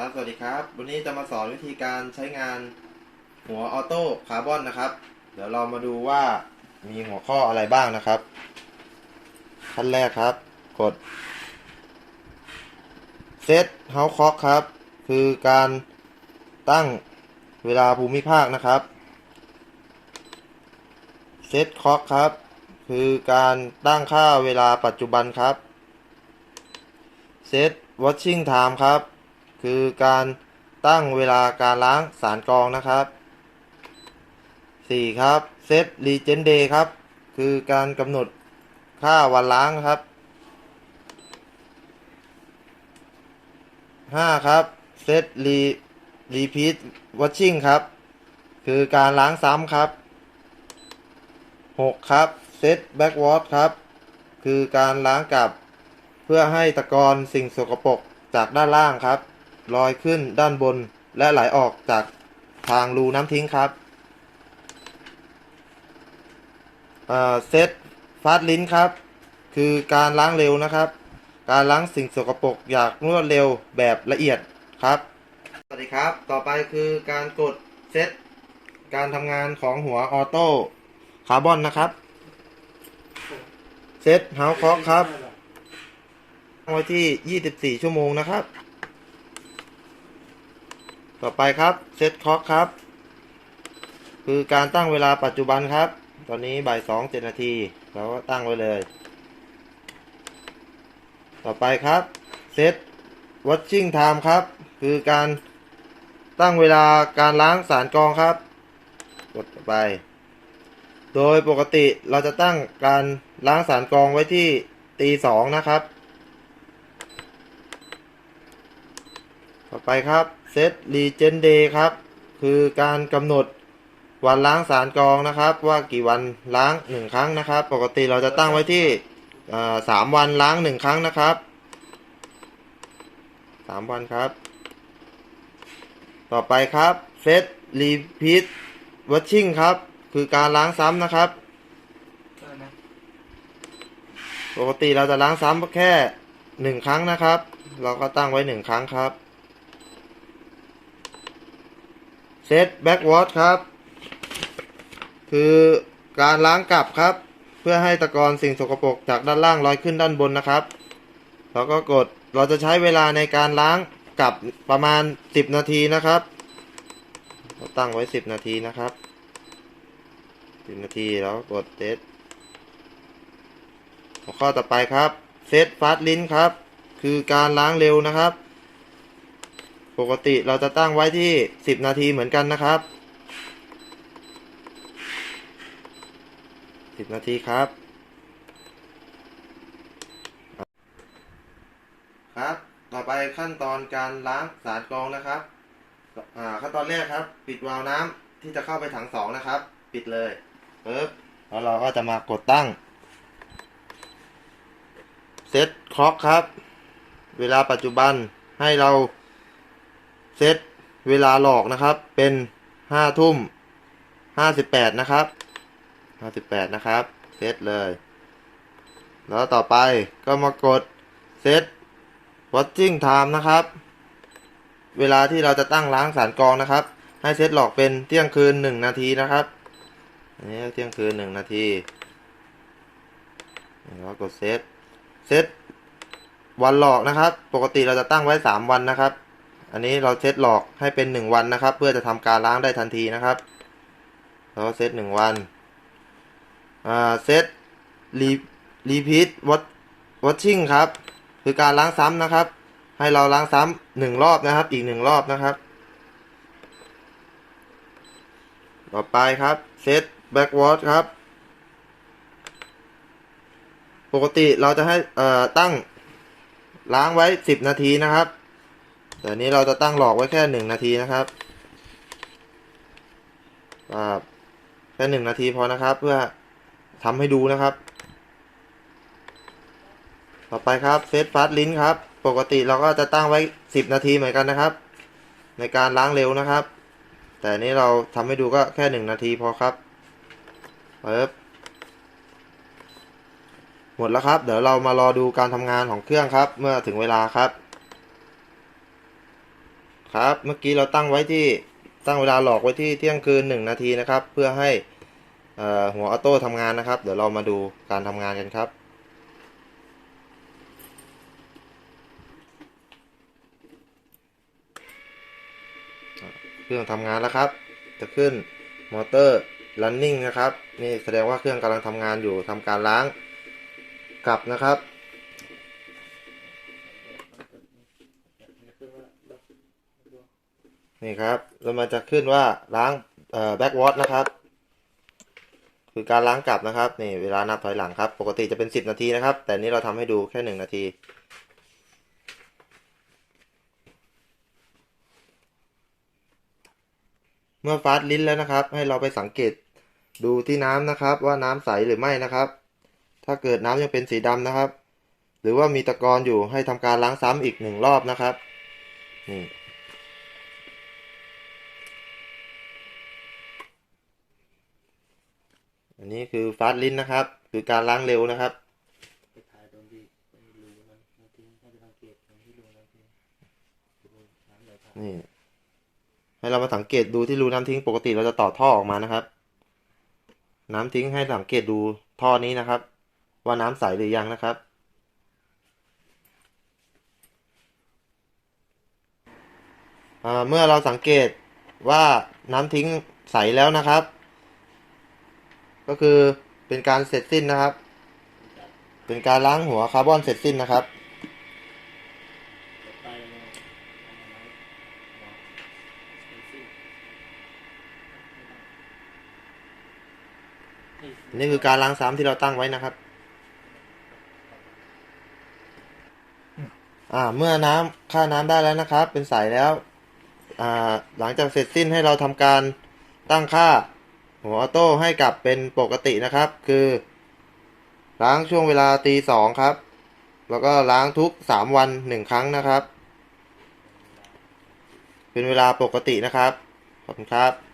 ครับ สวัสดีครับ วันนี้จะมาสอนวิธีการใช้งานหัวออโต้คาร์บอนนะครับ เดี๋ยวเรามาดูว่ามีหัวข้ออะไรบ้างนะครับ ขั้นแรกครับ กด Set House Clock ครับ คือการตั้งเวลาภูมิภาคนะครับ Set Clock ครับ คือการตั้งค่าเวลาปัจจุบันครับ Set Watching Time ครับ คือการตั้งเวลาการล้างสารกรองนะครับ 4 ครับ Set Regen Day ครับ คือการกำหนดค่าวันล้างครับ 5 ครับ Set Re Repeat Watching ครับ คือการล้างซ้ำครับ 6 ครับ Set Backward ครับ คือการล้างกลับ เพื่อให้ตะกอนสิ่งสกปรกจากด้านล่างครับ ลอยขึ้นด้านบนและไหลออกจากทางรูน้ำทิ้งครับเซตฟาสลินครับ คือการล้างเร็วนะครับ การล้างสิ่งสกปรกอย่างรวดเร็วแบบละเอียดครับ สวัสดีครับ ต่อไปคือการกดเซตการทำงานของหัวออโต้คาร์บอนนะครับ เซตเฮาส์คอกครับตั้งไว้ที่ 24 ชั่วโมงนะครับ ต่อไปครับเซตคล็อกครับ คือการตั้งเวลาปัจจุบันครับ ตอนนี้บ่าย2 7นาทีเราก็ตั้งไว้เลย ต่อไปครับเซต watching time ครับ คือการตั้งเวลาการล้างสารกองครับ กดไป โดยปกติเราจะตั้งการล้างสารกองไว้ที่ตีสองนะครับ ต่อไปครับ เซตรีเจนเดย์ครับ คือการกำหนดวันล้างสารกรองนะครับ ว่ากี่วันล้างหนึ่งครั้งนะครับ ปกติเราจะตั้งไว้ที่สามวันล้างหนึ่งครั้งนะครับสามวันครับ ต่อไปครับเซตรีพีทวัชชิ่งครับ คือการล้างซ้ำนะครับ ปกติเราจะล้างซ้ำแค่หนึ่งครั้งนะครับ เราก็ตั้งไว้หนึ่งครั้งครับ เซตแบ็กวอชครับ คือการล้างกลับครับ เพื่อให้ตะกอนสิ่งสกปรกจากด้านล่างลอยขึ้นด้านบนนะครับ แล้วก็กดเราจะใช้เวลาในการล้างกลับประมาณ 10 นาทีนะครับ เราตั้งไว้ 10 นาทีนะครับ 10 นาทีแล้วกดเซตหัวข้อต่อไปครับเซตฟาสต์ลินครับ คือการล้างเร็วนะครับ ปกติเราจะตั้งไว้ที่ 10 นาทีเหมือนกันนะครับ 10 นาทีครับ ครับ ต่อไปขั้นตอนการล้างสารกรองนะครับขั้นตอนแรกครับ ปิดวาล์วน้ำที่จะเข้าไปถังสองนะครับ ปิดเลยปึ๊บแล้วเราก็จะมากดตั้งเซตคล็อกครับ เวลาปัจจุบันให้เรา เซตเวลาหลอกนะครับ เป็นห้าทุ่มห้าสิบแปดนะครับห้าสิบแปดนะครับ เซตเลย แล้วต่อไปก็มากดเซต watching time นะครับ เวลาที่เราจะตั้งล้างสารกรองนะครับ ให้เซตหลอกเป็นเที่ยงคืนหนึ่งนาทีนะครับอันนี้เที่ยงคืนหนึ่งนาทีแล้วกดเซตเซตวันหลอกนะครับ ปกติเราจะตั้งไว้สามวันนะครับ อันนี้เราเซตหลอกให้เป็นหนึ่งวันนะครับ เพื่อจะทำการล้างได้ทันทีนะครับ เราก็เซตหนึ่งวันอ่าเซตรีรีพีทวัตวัตชิ่งครับ คือการล้างซ้ำนะครับ ให้เราล้างซ้ำหนึ่งรอบนะครับ อีกหนึ่งรอบนะครับ ต่อไปครับเซตแบ็กวอร์ดครับ ปกติเราจะให้อ่อตั้งล้างไว้สิบนาทีนะครับ แต่นี้เราจะตั้งหลอกไว้แค่หนึ่งนาทีนะครับครับแค่หนึ่งนาทีพอนะครับ เพื่อทำให้ดูนะครับ ต่อไปครับเซตฟาสลิ้นครับ ปกติเราก็จะตั้งไว้สิบนาทีเหมือนกันนะครับ ในการล้างเร็วนะครับ แต่นี้เราทำให้ดูก็แค่หนึ่งนาทีพอครับเปิบหมดแล้วครับ เดี๋ยวเรามารอดูการทำงานของเครื่องครับ เมื่อถึงเวลาครับ ครับ เมื่อกี้เราตั้งไว้ที่ตั้งเวลาหลอกไว้ที่เที่ยงคืนหนึ่งนาทีนะครับ เพื่อให้เอ่อหัวออโต้ทำงานนะครับ เดี๋ยวเรามาดูการทำงานกันครับเครื่องทำงานแล้วครับ จะขึ้นมอเตอร์ running นะครับ นี่แสดงว่าเครื่องกำลังทำงานอยู่ทำการล้างกลับนะครับ นี่ครับแล้วมันจะขึ้นว่าล้างเอ่อ backward นะครับ คือการล้างกลับนะครับนี่เวลานับถอยหลังครับ ปกติจะเป็น 10 นาทีนะครับ แต่นี้เราทำให้ดูแค่ 1 นาทีเมื่อฟาสลิ้นแล้วนะครับ ให้เราไปสังเกตดูที่น้ำนะครับ ว่าน้ำใสหรือไม่นะครับ ถ้าเกิดน้ำยังเป็นสีดำนะครับ หรือว่ามีตะกอนอยู่ให้ทำการล้างซ้ำอีกหนึ่งรอบนะครับนี่ อันนี้คือฟาสต์ลิ้นนะครับ คือการล้างเร็วนะครับไปถ่ายตรงที่ตรงรูนั้นน้ำทิ้งให้ไปสังเกตตรงที่รูน้ำทิ้งดูน้ำไหลผ่านนี่ให้เรามาสังเกตดูที่รูน้ำทิ้งปกติเราจะต่อท่อออกมานะครับ น้ำทิ้งให้สังเกตดูท่อนี้นะครับ ว่าน้ำใสหรือยังนะครับอ่าเมื่อเราสังเกตว่าน้ำทิ้งใสแล้วนะครับ ก็คือเป็นการเสร็จสิ้นนะครับ เป็นการล้างหัวคาร์บอนเสร็จสิ้นนะครับนี่คือการล้างซ้ำที่เราตั้งไว้นะครับ อ่า เมื่อน้ำค่าน้ำได้แล้วนะครับ เป็นใสแล้ว อ่า หลังจากเสร็จสิ้นให้เราทำการตั้งค่า หัวออโต้ให้กลับเป็นปกตินะครับ คือล้างช่วงเวลาตีสองครับ แล้วก็ล้างทุกสามวันหนึ่งครั้งนะครับ เป็นเวลาปกตินะครับ ขอบคุณครับ